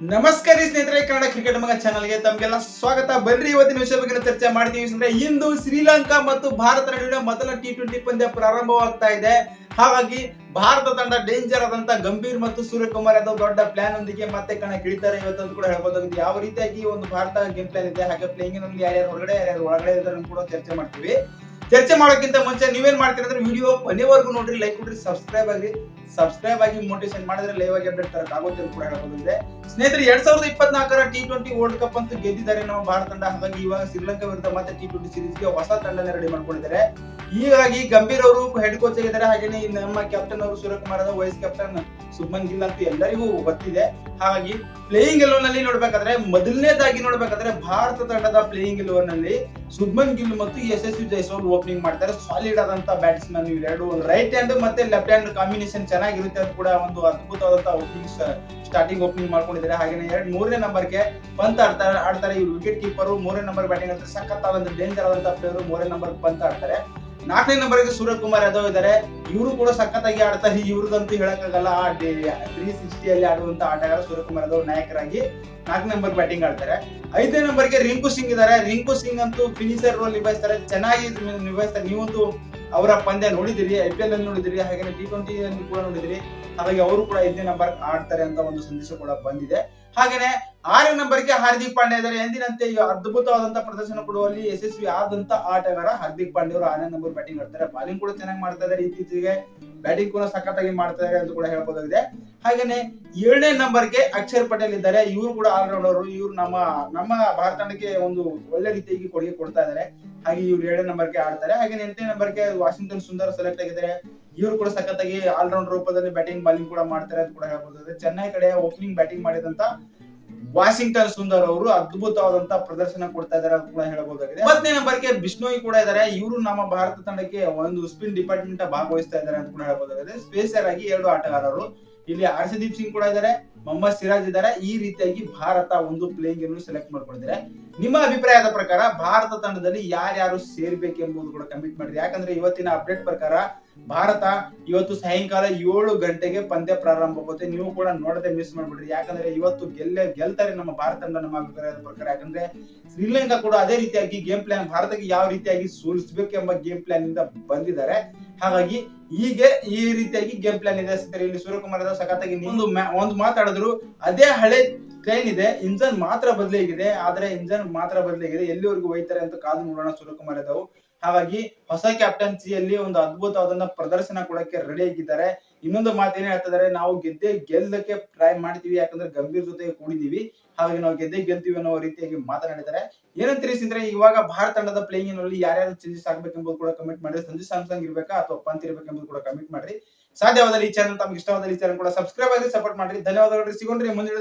ನಮಸ್ಕಾರ ಸ್ನೇಹಿತರೆ, ಕನ್ನಡ ಕ್ರಿಕೆಟ್ ಮಗ ಚಾನಲ್ಗೆ ತಮಗೆಲ್ಲ ಸ್ವಾಗತ. ಬನ್ರಿ, ಇವತ್ತಿನ ವಿಷಯ ಬಗ್ಗೆ ಚರ್ಚೆ ಮಾಡ್ತೀವಿ ಅಂದ್ರೆ ಇಂದು ಶ್ರೀಲಂಕಾ ಮತ್ತು ಭಾರತ ನಡುವಿನ ಮೊದಲ ಟಿ ಟ್ವೆಂಟಿ ಪಂದ್ಯ ಪ್ರಾರಂಭವಾಗ್ತಾ ಇದೆ. ಹಾಗಾಗಿ ಭಾರತ ತಂಡ ಡೇಂಜರ್ ಆದಂತ ಗಂಭೀರ್ ಮತ್ತು ಸೂರ್ಯಕುಮಾರ್ ಯಾದವ್ ದೊಡ್ಡ ಪ್ಲಾನ್ ಒಂದಿಗೆ ಮತ್ತೆ ಕಣ ಇಳಿತಾರೆ ಇವತ್ತಂತ ಕೂಡ ಹೇಳ್ಬೋದಾಗಿದೆ ಯಾವ ರೀತಿಯಾಗಿ ಒಂದು ಭಾರತ ಗೇಮ್ ಪ್ಲಾನ್ ಇದೆ ಹಾಗೆ ಪ್ಲೇಯಿಂಗ್ನಲ್ಲಿ ಯಾರ್ಯಾರು ಹೊರಗಡೆ, ಯಾರ್ಯಾರು ಒಳಗಡೆ ಇದ್ದಾರೆ ಕೂಡ ಚರ್ಚೆ ಮಾಡ್ತೀವಿ. ಚರ್ಚೆ ಮಾಡೋಕ್ಕಿಂತ ಮುಂಚೆ ನೀವೇನ್ ಮಾಡ್ತೀರಿ ಅಂದ್ರೆ, ವಿಡಿಯೋ ಕೊನೆವರೆಗೂ ನೋಡ್ರಿ ಲೈಕ್ ಕೊಡ್ರಿ ಸಬ್ಸ್ಕ್ರೈಬ್ ಆಗಿ ಸಬ್ಸ್ಕ್ರೈಬ್ ಆಗಿ ಮೋಟಿವೇಶನ್ ಮಾಡಿದ್ರೆ ಲೈವ್ ಆಗಿ ಅಪ್ಡೇಟ್ ತರಕ್ ಆಗುತ್ತೆ ಅಂತ ಕೂಡ ಹೇಳ್ಬೋದಿದೆ ಸ್ನೇಹಿತರೆ, ಎರಡ್ ಸಾವಿರದ ಇಪ್ಪತ್ನಾಲ್ಕರ ಟಿ ಟ್ವೆಂಟಿ ವರ್ಲ್ಡ್ ಕಪ್ ಅಂತ ಗೆದ್ದಿದ್ದಾರೆ ನಮ್ಮ ಭಾರತ ತಂಡ. ಹಾಗಾಗಿ ಇವಾಗ ಶ್ರೀಲಂಕಾ ವಿರುದ್ಧ ಮತ್ತೆ ಟಿ ಟ್ವೆಂಟಿ ಸೀರೀಸ್ಗೆ ಹೊಸ ತಂಡನೇ ರೆಡಿ ಮಾಡ್ಕೊಂಡಿದ್ದಾರೆ. ಹೀಗಾಗಿ ಗಂಭೀರ್ ಅವರು ಹೆಡ್ ಕೋಚ್ ಆಗಿದ್ದಾರೆ. ಹಾಗೇನೆ ನಮ್ಮ ಕ್ಯಾಪ್ಟನ್ ಅವರು ಸೂರ್ಯಕುಮಾರ್ ವೈಸ್ ಕ್ಯಾಪ್ಟನ್ ಸುಬ್ಮನ್ ಗಿಲ್ ಅಂತ ಎಲ್ಲರಿಗೂ ಗೊತ್ತಿದೆ. ಹಾಗಾಗಿ ಪ್ಲೇಯಿಂಗ್ ಎಲೆವನ್ನಲ್ಲಿ ನೋಡ್ಬೇಕಾದ್ರೆ, ಮೊದಲನೇದಾಗಿ ನೋಡ್ಬೇಕಾದ್ರೆ ಭಾರತ ತಂಡದ ಪ್ಲೇಯಿಂಗ್ ಎಲೆವನ್ನಲ್ಲಿ ಸುಬ್ಮನ್ ಗಿಲ್ ಮತ್ತು ಯಶಸ್ವಿ ಜೈಸ್ವಾಲ್ ಓಪನಿಂಗ್ ಮಾಡ್ತಾರೆ. ಸಾಲಿಡ್ ಆದಂತ ಬ್ಯಾಟ್ಸ್ಮನ್ ಇವೆರಡು ರೈಟ್ ಹ್ಯಾಂಡ್ ಮತ್ತೆ ಲೆಫ್ಟ್ ಹ್ಯಾಂಡ್ ಕಾಂಬಿನೇಷನ್ ಚೆನ್ನಾಗಿರುತ್ತೆ ಅಂತ ಕೂಡ ಒಂದು ಅದ್ಭುತವಾದಂತ ಓಪನಿಂಗ್ ಸ್ಟಾರ್ಟಿಂಗ್ ಓಪನಿಂಗ್ ಮಾಡ್ಕೊಂಡಿದ್ದಾರೆ. ಹಾಗೆ ಎರಡ್ ಮೂರನೇ ನಂಬರ್ಗೆ ಪಂತ್ ಆಡ್ತಾರೆ ಆಡ್ತಾರೆ ಇವ್ರು ವಿಕೆಟ್ ಕೀಪರ್ ಮೂರನೇ ನಂಬರ್ ಬ್ಯಾಟಿಂಗ್ ಅಂತ ಸಖತ್ತಾದಂತ ಡೇಂಜರ್ ಆದಂತ ಪ್ಲೇಯರ್ ಮೂರನೇ ನಂಬರ್ ಪಂತ್ ಆಡ್ತಾರೆ. ನಾಲ್ಕನೇ ನಂಬರ್ಗೆ ಸೂರ್ಯಕುಮಾರ್ ಯಾದವ್ ಇದ್ದಾರೆ. ಇವರು ಕೂಡ ಸಖತ್ತಾಗಿ ಆಡ್ತಾರೆ. ಇವ್ರದಂತೂ ಹೇಳಕ್ಕಾಗಲ್ಲ ಆ ತ್ರೀ ಸಿಕ್ಸ್ಟಿಯಲ್ಲಿ ಆಡುವಂತ ಆಟಗಾರ ಸೂರ್ಯಕುಮಾರ್ ಯಾದವ್ ನಾಯಕರಾಗಿ ನಾಲ್ಕನೇ ನಂಬರ್ ಬ್ಯಾಟಿಂಗ್ ಆಡ್ತಾರೆ. ಐದನೇ ನಂಬರ್ಗೆ ರಿಂಕು ಸಿಂಗ್ ಇದ್ದಾರೆ. ರಿಂಕು ಸಿಂಗ್ ಅಂತೂ ಫಿನಿಷರ್ ರೋಲ್ ನಿಭಾಯಿಸ್ತಾರೆ. ಚೆನ್ನಾಗಿ ನಿಭಾಯಿಸ್ತಾರೆ. ನೀವಂತೂ ಅವರ ಪಂದ್ಯ ನೋಡಿದಿರಿ ಐ ಪಿ ಎಲ್ ಅಲ್ಲಿ ನೋಡಿದಿರಿ ಹಾಗೆ ಟಿ ಟ್ವೆಂಟಿ ಕೂಡ ನೋಡಿದಿರಿ. ಹಾಗಾಗಿ ಅವರು ಕೂಡ ಐದನೇ ನಂಬರ್ ಆಡ್ತಾರೆ ಅಂತ ಒಂದು ಸಂದೇಶ ಕೂಡ ಬಂದಿದೆ. ಹಾಗೇನೆ ಆರನೇ ನಂಬರ್ಗೆ ಹಾರ್ದಿಕ್ ಪಾಂಡೆ ಇದ್ದಾರೆ. ಎಂದಿನಂತೆ ಈ ಅದ್ಭುತವಾದಂತ ಪ್ರದರ್ಶನ ಕೊಡುವಲ್ಲಿ ಯಶಸ್ವಿ ಆದಂತ ಆಟಗಾರ ಹಾರ್ದಿಕ್ ಪಾಂಡೆ ಅವರು ಆರನೇ ನಂಬರ್ ಬ್ಯಾಟಿಂಗ್ ಆಡ್ತಾರೆ. ಬಾಲಿಂಗ್ ಕೂಡ ಚೆನ್ನಾಗಿ ಮಾಡ್ತಾ ಇದ್ದಾರೆ ಇತ್ತೀಚೆಗೆ. ಬ್ಯಾಟಿಂಗ್ ಕೂಡ ಸಖತ್ತಾಗಿ ಮಾಡ್ತಿದ್ದಾರೆ ಅಂತ ಕೂಡ ಹೇಳ್ಬೋದಾಗಿದೆ. ಹಾಗೇನೆ ಏಳನೇ ನಂಬರ್ಗೆ ಅಕ್ಷರ್ ಪಟೇಲ್ ಇದ್ದಾರೆ. ಇವರು ಕೂಡ ಆಲ್ರೌಂಡರ್. ಇವರು ನಮ್ಮ ನಮ್ಮ ಭಾರತ ತಂಡಕ್ಕೆ ಒಂದು ಒಳ್ಳೆ ರೀತಿಯಾಗಿ ಕೊಡುಗೆ ಕೊಡ್ತಾ ಇದ್ದಾರೆ ಹಾಗೆ ಇವ್ರು ಏಳನೇ ನಂಬರ್ಗೆ ಆಡ್ತಾರೆ. ಹಾಗೆ ಎಂಟನೇ ನಂಬರ್ಗೆ ವಾಷಿಂಗ್ಟನ್ ಸುಂದರ್ ಸೆಲೆಕ್ಟ್ ಆಗಿದ್ದಾರೆ. ಇವರು ಕೂಡ ಸಖತ್ತಾಗಿ ಆಲ್ರೌಂಡ್ ರೂಪದಲ್ಲಿ ಬ್ಯಾಟಿಂಗ್ ಬಾಲಿಂಗ್ ಕೂಡ ಮಾಡ್ತಾರೆ ಅಂತ ಕೂಡ ಹೇಳ್ಬೋದು ಚೆನ್ನೈ ಕಡೆ ಓಪನಿಂಗ್ ಬ್ಯಾಟಿಂಗ್ ಮಾಡಿದಂತ ವಾಷಿಂಗ್ಟನ್ ಸುಂದರ್ ಅವರು ಅದ್ಭುತವಾದಂತಹ ಪ್ರದರ್ಶನ ಕೊಡ್ತಾ ಇದ್ದಾರೆ ಅಂತ ಕೂಡ ಹೇಳಬಹುದಾಗಿದೆ. ಒಂಬತ್ತನೇ ನಂಬರ್ಗೆ ಬಿಷ್ಣೋಯಿ ಕೂಡ ಇದ್ದಾರೆ. ಇವರು ನಮ್ಮ ಭಾರತ ತಂಡಕ್ಕೆ ಒಂದು ಸ್ಪಿನ್ ಡಿಪಾರ್ಟ್ಮೆಂಟ್ ಭಾಗವಹಿಸ್ತಾ ಇದ್ದಾರೆ ಅಂತ ಕೂಡ ಹೇಳಬಹುದಾಗಿದೆ. ಸ್ಪೇಸರ್ ಆಗಿ ಎರಡು ಆಟಗಾರರು. ಇಲ್ಲಿ ಹರ್ಷದೀಪ್ ಸಿಂಗ್ ಕೂಡ ಇದ್ದಾರೆ, ಮೊಹಮ್ಮದ್ ಸಿರಾಜ್ ಇದ್ದಾರೆ. ಈ ರೀತಿಯಾಗಿ ಭಾರತ ಒಂದು ಪ್ಲೇಯಿಂಗ್ ಅನ್ನು ಸೆಲೆಕ್ಟ್ ಮಾಡ್ಕೊಂಡಿದ್ದಾರೆ ನಿಮ್ಮ ಅಭಿಪ್ರಾಯದ ಪ್ರಕಾರ ಭಾರತ ತಂಡದಲ್ಲಿ ಯಾರ್ಯಾರು ಸೇರ್ಬೇಕೆಂಬುದು ಕೂಡ ಕಮಿಟ್ ಮಾಡಿರಿ ಯಾಕಂದ್ರೆ ಇವತ್ತಿನ ಅಪ್ಡೇಟ್ ಪ್ರಕಾರ ಭಾರತ ಇವತ್ತು ಸಾಯಂಕಾಲ ಏಳು ಗಂಟೆಗೆ ಪಂದ್ಯ ಪ್ರಾರಂಭವಾಗುತ್ತೆ ನೀವು ಕೂಡ ನೋಡದೆ ಮಿಸ್ ಮಾಡ್ಬಿಡ್ರಿ. ಯಾಕಂದ್ರೆ ಇವತ್ತು ಗೆಲ್ಲೇ ಗೆಲ್ತಾರೆ ನಮ್ಮ ಭಾರತ ತಂಡ ನಮ್ಮ ಅಭಿಪ್ರಾಯದ ಪ್ರಕಾರ. ಯಾಕಂದ್ರೆ ಶ್ರೀಲಂಕಾ ಕೂಡ ಅದೇ ರೀತಿಯಾಗಿ ಗೇಮ್ ಪ್ಲಾನ್ ಭಾರತಕ್ಕೆ ಯಾವ ರೀತಿಯಾಗಿ ಸೋಲಿಸಬೇಕೆಂಬ ಗೇಮ್ ಪ್ಲಾನ್ ಇಂದ ಬಂದಿದ್ದಾರೆ. ಹಾಗಾಗಿ ಹೀಗೆ ಈ ರೀತಿಯಾಗಿ ಗೇಮ್ ಪ್ಲಾನ್ ಇದೆ. ಸ್ನೇಹಿತರೆ ಇಲ್ಲಿ ಸೂರ್ಯಕುಮಾರ್ ಯಾದವ್ ಸಖತ್ತಾಗಿ ಒಂದು ಒಂದು ಮಾತಾಡಿದ್ರು. ಅದೇ ಹಳೆ ಟ್ರೈನ್ ಇದೆ. ಇಂಜನ್ ಮಾತ್ರ ಬದಲಾಗಿದೆ ಆದ್ರೆ ಇಂಜನ್ ಮಾತ್ರ ಬದಲಾಗಿದೆ ಎಲ್ಲಿವರೆಗೂ ಒಯ್ತಾರೆ ಅಂತ ಕಾದು ನೋಡೋಣ. ಸೂರ್ಯಕುಮಾರ್ ಯಾದವ್ ಹಾಗಾಗಿ ಹೊಸ ಕ್ಯಾಪ್ಟನ್ಸಿಯಲ್ಲಿ ಒಂದು ಅದ್ಭುತವಾದ ಪ್ರದರ್ಶನ ಕೊಡಕ್ಕೆ ರೆಡಿ ಆಗಿದ್ದಾರೆ. ಇನ್ನೊಂದು ಮಾತೇನೇ ಹೇಳ್ತಿದ್ದಾರೆ ನಾವು ಗೆದ್ದೆ ಗೆಲ್ಲಕ್ಕೆ ಟ್ರೈ ಮಾಡ್ತೀವಿ, ಯಾಕಂದ್ರೆ ಗಂಭೀರ್ ಜೊತೆ ಕೂಡಿದೀವಿ. ಹಾಗಾಗಿ ನಾವು ಗೆದ್ದೆ ಗೆಲ್ತೀವಿ ಅನ್ನೋ ರೀತಿಯಾಗಿ ಮಾತನಾಡಿದ್ದಾರೆ ಏನಂತ ತಿಳಿಸಿದ್ರೆ ಇವಾಗ ಭಾರತ ತಂಡದ ಪ್ಲೇಯಿಂಗ್ನಲ್ಲಿ ಯಾರ್ಯಾರು ಚೇಂಜಸ್ ಆಗ್ಬೇಕೆಂಬುದು ಕೂಡ ಕಮೆಂಟ್ ಮಾಡಿ ಸಂಜು ಸ್ಯಾಮ್ಸಂಗ್ ಇರ್ಬೇಕಾ ಅಥವಾ ಪಂತ್ ಇರ್ಬೇಕೆಂಬುದು ಕೂಡ ಕಮೆಂಟ್ ಮಾಡ್ರಿ. ಸಾಧ್ಯವಾದಲ್ಲಿ ಈ ಚಾನಲ್ ತಮ್ಗೆ ಇಷ್ಟವಾದಲ್ಲಿ ಈ ಚಾನಲ್ ಕೂಡ ಸಬ್ಸ್ಕ್ರೈಬ್ ಆಗಿ ಸಪೋರ್ಟ್ ಮಾಡ್ರಿ. ಧನ್ಯವಾದಗಳು ಸಿಗೋಣ್ರಿ ಮುಂದಿನ